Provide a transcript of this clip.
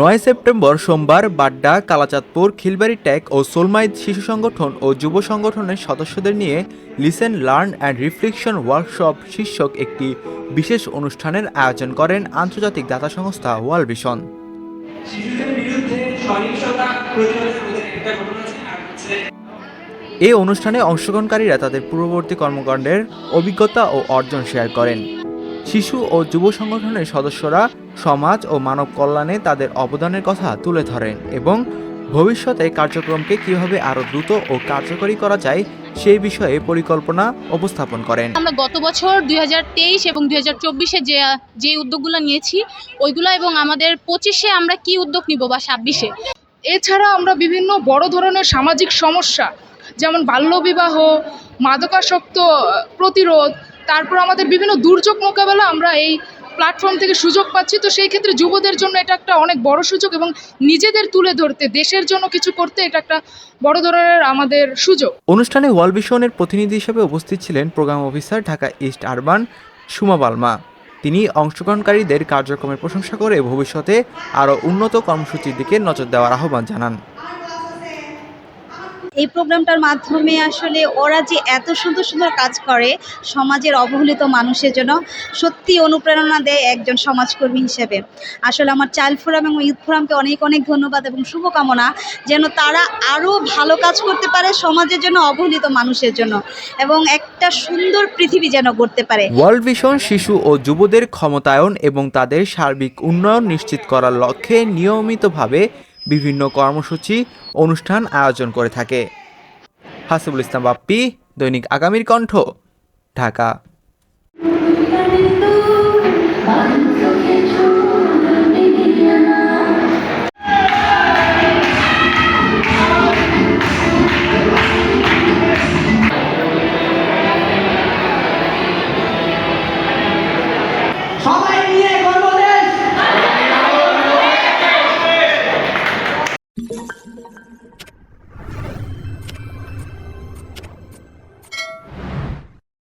নয় সেপ্টেম্বর সোমবার বাড্ডা কালাচাঁদপুর খিলবাড়ি ট্যাক ও সোলমাইদ শিশু সংগঠন ও যুব সংগঠনের সদস্যদের নিয়ে listen learn and reflection workshop শীর্ষক একটি বিশেষ অনুষ্ঠানের আয়োজন করেন আন্তর্জাতিক দাতা সংস্থা ওয়ার্ল্ড ভিশন। এই অনুষ্ঠানে অংশগ্রহণকারীরা তাদের পূর্ববর্তী কর্মকাণ্ডের অভিজ্ঞতা ও অর্জন শেয়ার করেন। শিশু ও যুব সংগঠনের সদস্যরা সমাজ ও মানব কল্যাণে তাদের অবদানের কথা তুলে ধরেন এবং ভবিষ্যতে কার্যক্রমকে কীভাবে আরও দ্রুত ও কার্যকরী করা যায় সেই বিষয়ে পরিকল্পনা উপস্থাপন করেন। আমরা গত বছর দুই এবং দুই যে যে উদ্যোগগুলো নিয়েছি, ওইগুলো এবং আমাদের পঁচিশে আমরা কি উদ্যোগ নিব বা ছাব্বিশে? এছাড়া আমরা বিভিন্ন বড় ধরনের সামাজিক সমস্যা, যেমন বাল্যবিবাহ, মাদকাসক্ত প্রতিরোধ তারপর আমাদের বিভিন্ন দুর্যোগ মোকাবেলা আমরা এই প্ল্যাটফর্ম থেকে সুযোগ পাচ্ছি। তো সেই ক্ষেত্রে যুবদের জন্য এটা একটা অনেক বড় সুযোগ এবং নিজেদের তুলে ধরতে, দেশের জন্য কিছু করতে এটা একটা বড় ধরনের আমাদের সুযোগ। অনুষ্ঠানে ওয়ার্ল্ড ভিশনের প্রতিনিধি হিসেবে উপস্থিত ছিলেন programme officer Dhaka east urban Suma বালমা। তিনি অংশগ্রহণকারীদের কার্যক্রমের প্রশংসা করে ভবিষ্যতে আরও উন্নত কর্মসূচির দিকে নজর দেওয়ার আহ্বান জানান। এই প্রোগ্রামটার মাধ্যমে আসলে ওরা যে এত সুন্দর সুন্দর কাজ করে সমাজের অবহেলিত মানুষের জন্য সত্যি অনুপ্রেরণা দেয় একজন সমাজকর্মী হিসেবে। আসলে আমার চাইল্ড ফোরাম এবং ইউথ ফোরামকে অনেক অনেক ধন্যবাদ এবং শুভকামনা যেন তারা আরও ভালো কাজ করতে পারে সমাজের জন্য অবহেলিত মানুষের জন্য এবং একটা সুন্দর পৃথিবী যেন গড়তে পারে। ওয়ার্ল্ড ভিশন শিশু ও যুবদের ক্ষমতায়ন এবং তাদের সার্বিক উন্নয়ন নিশ্চিত করার লক্ষ্যে নিয়মিতভাবে বিভিন্ন কর্মসূচি অনুষ্ঠান আয়োজন করে থাকে। হাসিবুল ইসলাম বাপ্পি দৈনিক আগামীর কণ্ঠ ঢাকা।